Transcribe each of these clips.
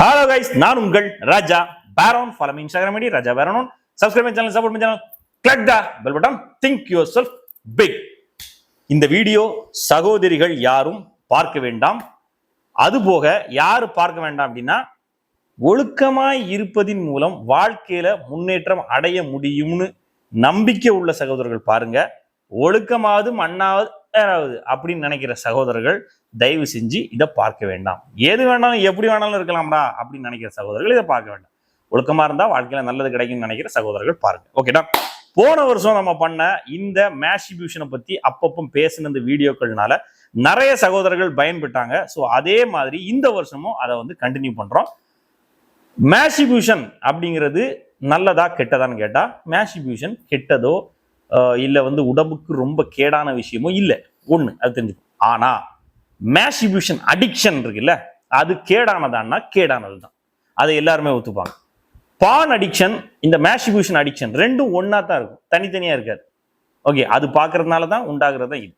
Hello guys நான் உங்கள் Raja பேரோன் follow me Instagram ID Raja பேரோன் subscribe my channel support my channel click the bell button think yourself big இந்த video சகோதரிகள் யாரும் பார்க்க வேண்டாம். அதுபோக யார் பார்க்க வேண்டாம் அப்படின்னா ஒழுக்கமாய் இருப்பதின் மூலம் வாழ்க்கையில முன்னேற்றம் அடைய முடியும்னு நம்பிக்கை உள்ள சகோதரர்கள் பாருங்க. ஒழுக்கமாவது மண்ணாவது யாராவது அப்படின்னு நினைக்கிற சகோதரர்கள் தயவு செஞ்சு இதை பார்க்க வேண்டாம். எது வேணாலும் எப்படி வேணாலும் இருக்கலாம்டா அப்படின்னு நினைக்கிற சகோதரர்கள் இதை பார்க்க வேண்டாம். ஒழுக்கமா இருந்தா வாழ்க்கையில நல்லது கிடைக்கும்னு நினைக்கிற சகோதரர்கள் பாருங்க. ஓகேடா போன வருஷம் நம்ம பண்ண இந்த மேஷிபியூஷனை பத்தி அப்பப்போ பேசின இந்த வீடியோக்கள்னால நிறைய சகோதரர்கள் பயன்பட்டாங்க ஸோ அதே மாதிரி இந்த வருஷமும் அதை வந்து கண்டினியூ பண்றோம். மேஷிபியூஷன் அப்படிங்கிறது நல்லதா கெட்டதான்னு கேட்டா மேஷிபியூஷன் கெட்டதோ இல்லை வந்து உடம்புக்கு ரொம்ப கேடான விஷயமோ இல்லை. ஒன்று அது தெரிஞ்சுக்கும் ஆனால் மேஷிபியூஷன் அடிக்ஷன் இருக்குல்ல அது கேடானதான்னா கேடானது தான் அதை எல்லாருமே ஒத்துப்பாங்க. பான் அடிக்ஷன் இந்த மேஷிபியூஷன் அடிக்ஷன் ரெண்டும் ஒன்றா தான் இருக்கும். தனித்தனியாக இருக்காது. ஓகே அது பார்க்கறதுனால தான் உண்டாகிறது தான் இது.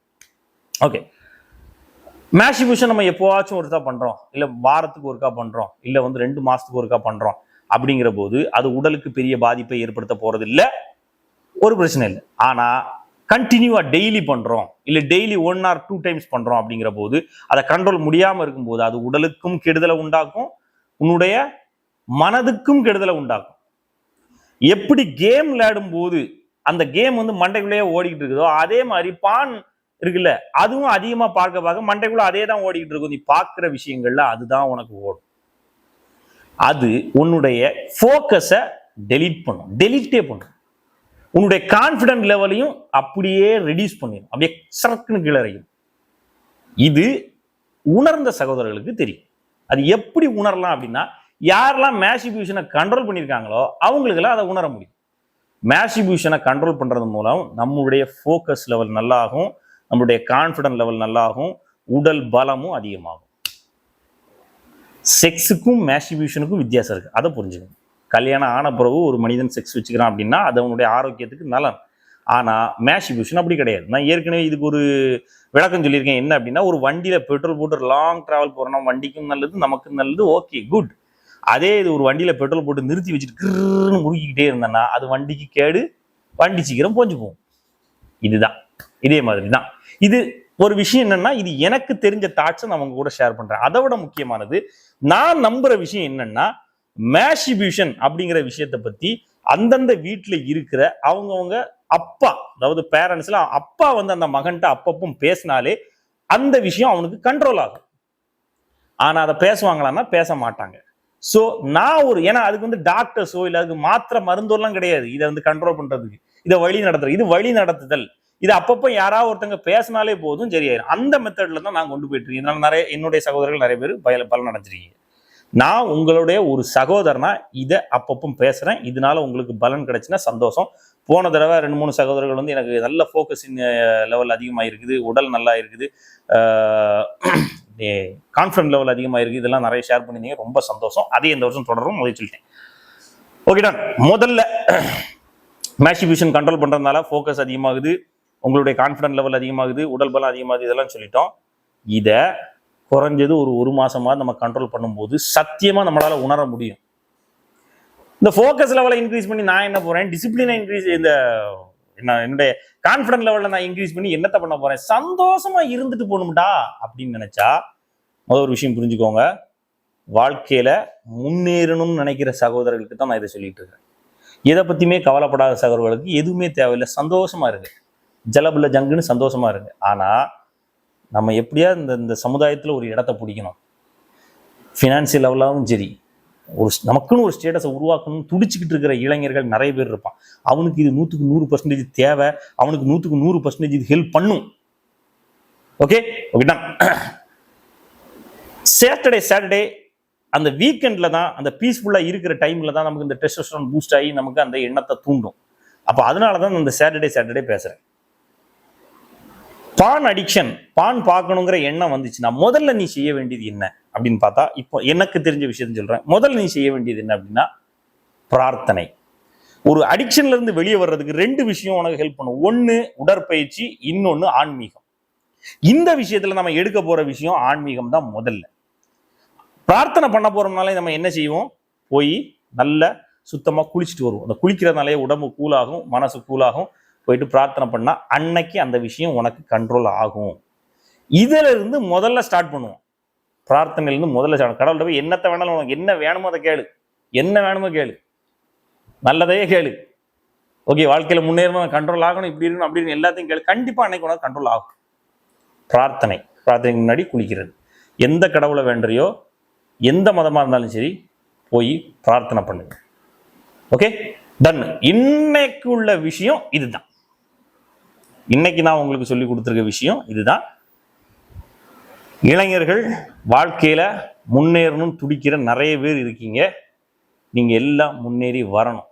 ஓகே மேஷிபியூஷன் நம்ம எப்போவாச்சும் ஒருக்கா பண்ணுறோம் இல்லை வாரத்துக்கு ஒருக்கா பண்ணுறோம் இல்லை வந்து ரெண்டு மாதத்துக்கு ஒருக்கா பண்ணுறோம் அப்படிங்கிற போது அது உடலுக்கு பெரிய பாதிப்பை ஏற்படுத்த போகிறது இல்லை ஒரு பிரச்சனை இல்லை. ஆனால் கண்டினியூவாக டெய்லி பண்ணுறோம் இல்லை daily one or two times பண்ணுறோம் அப்படிங்கிற போது அதை கண்ட்ரோல் முடியாமல் இருக்கும்போது அது உடலுக்கும் கெடுதலை உண்டாக்கும். உன்னுடைய மனதுக்கும் கெடுதலை உண்டாக்கும். எப்படி கேம் விளையாடும் போது அந்த கேம் வந்து மண்டைக்குள்ளேயே ஓடிக்கிட்டு இருக்குதோ அதே மாதிரி பான் இருக்குல்ல அதுவும் அதிகமாக பார்க்க பார்க்க மண்டைக்குள்ள அதே தான் ஓடிக்கிட்டு இருக்கும். நீ பார்க்குற விஷயங்கள்ல அதுதான் உனக்கு ஓடும். அது உன்னுடைய ஃபோக்கஸை டெலீட் பண்ணும். டெலீட்டே பண்ணும். உன்னுடைய கான்ஃபிடென்ட் லெவலையும் அப்படியே ரெடியூஸ் பண்ணிடும் அப்படியே சரக்குன்னு கிளறையும் இது உணர்ந்த சகோதரர்களுக்கு தெரியும். அது எப்படி உணரலாம் அப்படின்னா யாரெல்லாம் மேஷிபியூஷனை கண்ட்ரோல் பண்ணியிருக்காங்களோ அவங்களுக்கெல்லாம் அதை உணர முடியும். மேஷிபியூஷனை கண்ட்ரோல் பண்ணுறது மூலம் நம்மளுடைய ஃபோக்கஸ் லெவல் நல்லாகும் நம்மளுடைய கான்ஃபிடன்ட் லெவல் நல்லாகும் உடல் பலமும் அதிகமாகும். செக்ஸுக்கும் மேஷிபியூஷனுக்கும் வித்தியாசம் இருக்குது அதை புரிஞ்சுக்கணும். கல்யாணம் ஆன பிறகு ஒரு மனிதன் செக்ஸ் வச்சுக்கிறான் அப்படின்னா அது அவனுடைய ஆரோக்கியத்துக்கு நலன் ஆனால் மேஷிபியூஷன் அப்படி கிடையாது. நான் ஏற்கனவே இதுக்கு ஒரு விளக்கம் சொல்லியிருக்கேன். என்ன அப்படின்னா ஒரு வண்டியில் பெட்ரோல் போட்டு லாங் ட்ராவல் போறோம்னா வண்டிக்கும் நல்லது நமக்கும் நல்லது ஓகே குட் அதே இது ஒரு வண்டியில் பெட்ரோல் போட்டு நிறுத்தி வச்சுட்டு கிருன்னு முறுக்கிக்கிட்டே இருந்தேன்னா அது வண்டிக்கு கேடு வண்டி சீக்கிரம் போஞ்சு போகும். இதுதான். இதே மாதிரி தான் இது ஒரு விஷயம் என்னன்னா இது எனக்கு தெரிஞ்ச தாட்ஸை நான் அவங்க கூட ஷேர் பண்றேன். அதை விட முக்கியமானது நான் நம்புற விஷயம் என்னன்னா மேஷிபியூஷன் அப்படிங்கிற விஷயத்தை பத்தி அந்தந்த வீட்டுல இருக்கிற அவங்கவங்க அப்பா அதாவது பேரண்ட்ஸ்ல அப்பா வந்து அந்த மகன்கிட்ட அப்பப்பும் பேசினாலே அந்த விஷயம் அவனுக்கு கண்ட்ரோல் ஆகும். ஆனா அதை பேசுவாங்களான்னா பேச மாட்டாங்க. சோ நான் ஒரு ஏன்னா அதுக்கு வந்து டாக்டர்ஸோ இல்ல அதுக்கு மாத்திரை மருந்தோலாம் கிடையாது. இதை வந்து கண்ட்ரோல் பண்றதுக்கு. இதை வழி நடத்துறது. இது வழி நடத்துதல். இது அப்பப்போ யாராவது ஒருத்தங்க பேசினாலே போதும் சரியாயிரும். அந்த மெத்தட்ல தான் நான் கொண்டு போயிட்டு இருக்கேன். இதனால நிறைய என்னுடைய சகோதரர்கள் நிறைய பேர் பல பலன் அடைஞ்சிருக்கீங்க நான் உங்களுடைய ஒரு சகோதரனா இதை அப்பப்போ பேசுறேன். இதனால உங்களுக்கு பலன் கிடைச்சுன்னா சந்தோஷம். போன தடவை ரெண்டு மூணு சகோதரர்கள் வந்து எனக்கு நல்ல ஃபோக்கஸிங் லெவல் அதிகமாக இருக்குது. உடல் நல்லா இருக்குது. கான்ஃபிடன்ட் லெவல் அதிகமாக இருக்குது. இதெல்லாம் நிறைய ஷேர் பண்ணியிருந்தீங்க. ரொம்ப சந்தோஷம். அதே இந்த வருஷம் தொடரும் முதல் சொல்லிட்டேன் ஓகேடா முதல்ல மேஷிபியூஷன் கண்ட்ரோல் பண்ணுறதுனால ஃபோக்கஸ் அதிகமாகுது. உங்களுடைய கான்ஃபிடன்ட் லெவல் அதிகமாகுது. உடல் பலம் அதிகமாகுது. இதெல்லாம் சொல்லிட்டோம். இதை குறைஞ்சது ஒரு ஒரு மாசமா நம்ம கண்ட்ரோல் பண்ணும்போது சத்தியமாக நம்மளால் உணர முடியும். இந்த ஃபோக்கஸ் லெவலை இன்க்ரீஸ் பண்ணி நான் என்ன போகிறேன் டிசிப்ளினை இன்க்ரீஸ் இந்த என்ன என்னுடைய கான்ஃபிடன்ட் லெவலில் நான் இன்க்ரீஸ் பண்ணி என்னத்த பண்ண போகிறேன் சந்தோஷமாக இருந்துட்டு போகணும்டா அப்படின்னு நினச்சா முதல் ஒரு விஷயம் புரிஞ்சுக்கோங்க. வாழ்க்கையில் முன்னேறணும்னு நினைக்கிற சகோதரர்களுக்கு தான் நான் இதை சொல்லிட்டு இருக்கேன். எதை பற்றியுமே கவலைப்படாத சகோதரர்களுக்கு எதுவுமே தேவையில்லை. சந்தோஷமாக இருக்கு. ஜலபுல்ல ஜங்குன்னு சந்தோஷமாக இருக்கு. ஆனால் நம்ம எப்படியா இந்த இந்த சமுதாயத்தில் ஒரு இடத்த பிடிக்கணும். ஃபினான்சியல் லெவலாகவும் சரி. ஒரு நமக்குன்னு ஒரு ஸ்டேட்டஸை உருவாக்கணும்னு துடிச்சிக்கிட்டு இருக்கிற இளைஞர்கள் நிறைய பேர் இருப்பான் அவனுக்கு இது நூற்றுக்கு நூறு பர்சன்டேஜ் தேவை. அவனுக்கு நூற்றுக்கு நூறு பர்சன்டேஜ் இது ஹெல்ப் பண்ணும். ஓகே ஓகேடா சேட்டர்டே சாட்டர்டே அந்த வீக்கெண்ட்ல தான் அந்த பீஸ்ஃபுல்லாக இருக்கிற டைமில் தான் நமக்கு இந்த டெஸ்டோஸ்டரான் பூஸ்ட் ஆகி நமக்கு அந்த எண்ணத்தை தூண்டும். அப்போ அதனால தான் இந்த சாட்டர்டே சாட்டர்டே பேசுகிறேன் பான் அடிக்ஷன் பான் பார்க்கணுங்கிற எண்ணம் வந்துச்சுன்னா முதல்ல நீ செய்ய வேண்டியது என்ன அப்படின்னு பார்த்தா இப்போ எனக்கு தெரிஞ்ச விஷயத்தை சொல்கிறேன் முதல்ல நீ செய்ய வேண்டியது என்ன அப்படின்னா பிரார்த்தனை. ஒரு அடிக்ஷன்ல இருந்து வெளியே வர்றதுக்கு ரெண்டு விஷயம் உனக்கு ஹெல்ப் பண்ணும். ஒன்று உடற்பயிற்சி இன்னொன்று ஆன்மீகம். இந்த விஷயத்தில் நம்ம எடுக்க போகிற விஷயம் ஆன்மீகம் தான் முதல்ல. பிரார்த்தனை பண்ண போகிறோம்னாலே நம்ம என்ன செய்வோம்? போய் நல்ல சுத்தமாக குளிச்சுட்டு வருவோம். அந்த குளிக்கிறதுனாலே உடம்பு கூலாகும் மனசு கூலாகும் போயிட்டு பிரார்த்தனை பண்ணா அன்னைக்கு அந்த விஷயம் உனக்கு கண்ட்ரோல் ஆகும். இதுல இருந்து முதல்ல ஸ்டார்ட் பண்ணுவோம். பிரார்த்தனையிலிருந்து முதல்ல கடவுள்கிட்ட போய் என்னத்தை வேணாலும் உனக்கு என்ன வேணுமோ அதை கேளு. என்ன வேணுமோ கேளு. நல்லதையே கேளு. ஓகே வாழ்க்கையில முன்னேறணும் கண்ட்ரோல் ஆகணும் இப்படி இருக்கணும் அப்படின்னு எல்லாத்தையும் கேளு. கண்டிப்பா அன்னைக்கு உனக்கு கண்ட்ரோல் ஆகும். பிரார்த்தனை. பிரார்த்தனைக்கு முன்னாடி குளிக்கிறது. எந்த கடவுளை வேண்டுறியோ எந்த மதமா இருந்தாலும் சரி போய் பிரார்த்தனை பண்ணுங்க. ஓகே? டன் இன்னைக்கு உள்ள விஷயம் இதுதான். இன்னைக்கு நான் உங்களுக்கு சொல்லி கொடுத்துருக்க விஷயம் இதுதான். இளைஞர்கள் வாழ்க்கையில முன்னேறணும் துடிக்கிற நிறைய பேர் இருக்கீங்க. நீங்க எல்லாம் முன்னேறி வரணும்.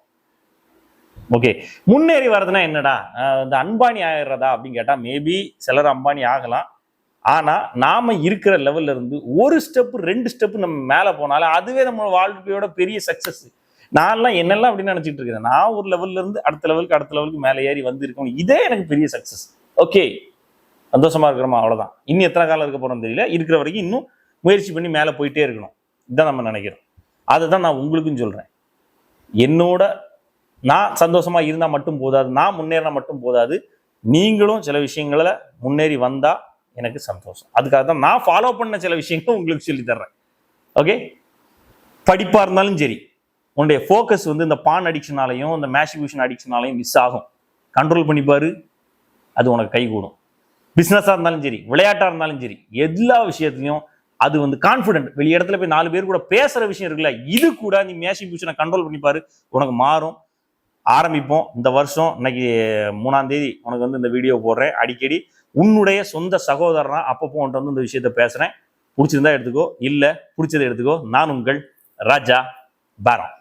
ஓகே முன்னேறி வர்றதுன்னா என்னடா? இந்த அம்பானி ஆயிடுறதா அப்படின்னு கேட்டால் மேபி சிலர் அம்பானி ஆகலாம். ஆனால் நாம் இருக்கிற லெவல்ல இருந்து ஒரு ஸ்டெப் ரெண்டு ஸ்டெப் நம்ம மேலே போனாலும் அதுவே நம்ம வாழ்க்கையோட பெரிய சக்ஸஸ் நான்லாம் என்னெல்லாம் அப்படின்னு நினச்சிட்டு இருக்கேன். நான் ஒரு லெவல்ல இருந்து அடுத்த லெவலுக்கு அடுத்த லெவலுக்கு மேலே ஏறி வந்திருக்கணும் இதே எனக்கு பெரிய சக்சஸ் ஓகே சந்தோஷமா இருக்கிறோமா? அவ்வளோதான் இன்னும் எத்தனை காலம் இருக்க போறோம் தெரியல. இருக்கிற வரைக்கும் இன்னும் முயற்சி பண்ணி மேலே போயிட்டே இருக்கணும். இதுதான் நம்ம நினைக்கிறோம். அதை தான் நான் உங்களுக்கும் சொல்கிறேன் என்னோட நான் சந்தோஷமா இருந்தால் மட்டும் போதாது நான் முன்னேறினா மட்டும் போதாது. நீங்களும் சில விஷயங்கள முன்னேறி வந்தால் எனக்கு சந்தோஷம். அதுக்காக தான் நான் ஃபாலோ பண்ண சில விஷயங்களும் உங்களுக்கு சொல்லி தர்றேன். ஓகே படிப்பாக இருந்தாலும் சரி. உன்னுடைய ஃபோக்கஸ் வந்து இந்த பான் அடிக்ஷனாலையும் இந்த மேஷிபியூஷன் அடிக்ஷனாலையும் மிஸ் ஆகும். கண்ட்ரோல் பண்ணிப்பாரு அது உனக்கு கை கூடும். பிஸ்னஸாக இருந்தாலும் சரி விளையாட்டாக இருந்தாலும் சரி எல்லா விஷயத்துலையும் அது வந்து கான்ஃபிடென்ட் வெளி இடத்துல போய் நாலு பேர் கூட பேசுகிற விஷயம் இருக்குல்ல இது கூட நீ மேஷிபியூஷனை கண்ட்ரோல் பண்ணிப்பாரு உனக்கு மாறும். ஆரம்பிப்போம் இந்த வருஷம். இன்னைக்கு மூணாம் தேதி உனக்கு வந்து இந்த வீடியோ போடுறேன். அடிக்கடி உன்னுடைய சொந்த சகோதரனா அப்பப்போ உன்ட்டு வந்து இந்த விஷயத்த பேசுறேன். பிடிச்சிருந்தா எடுத்துக்கோ இல்லை பிடிச்சதை எடுத்துக்கோ. நான் உங்கள் ராஜா பாரம்